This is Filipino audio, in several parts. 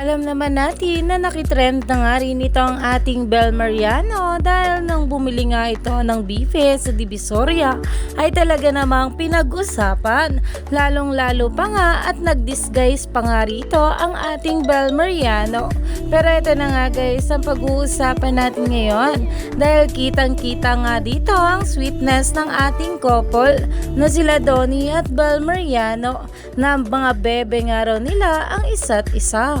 Alam naman natin na nakitrend na nga rin ito ang ating Bel Mariano dahil nang bumili nga ito ng bife sa Divisoria ay talaga namang pinag-usapan. Lalong lalo pa nga at nag-disguise pa nga rito ang ating Bel Mariano. Pero ito na nga guys ang pag-uusapan natin ngayon dahil kitang kita nga dito ang sweetness ng ating couple na sila Donnie at Bel Mariano na mga bebe nga raw nila ang isa't isa.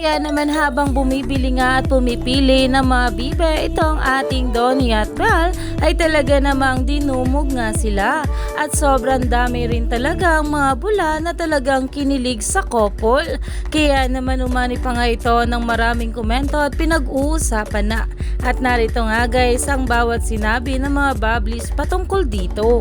Kaya naman habang bumibili nga at pumipili ng mga bibe itong ating Donnie at Belle ay talaga namang dinumog nga sila at sobrang dami rin talaga ang mga bula na talagang kinilig sa couple. Kaya naman umani pa nga ito ng maraming komento at pinag-uusapan na. At narito nga guys ang bawat sinabi ng mga bablis patungkol dito.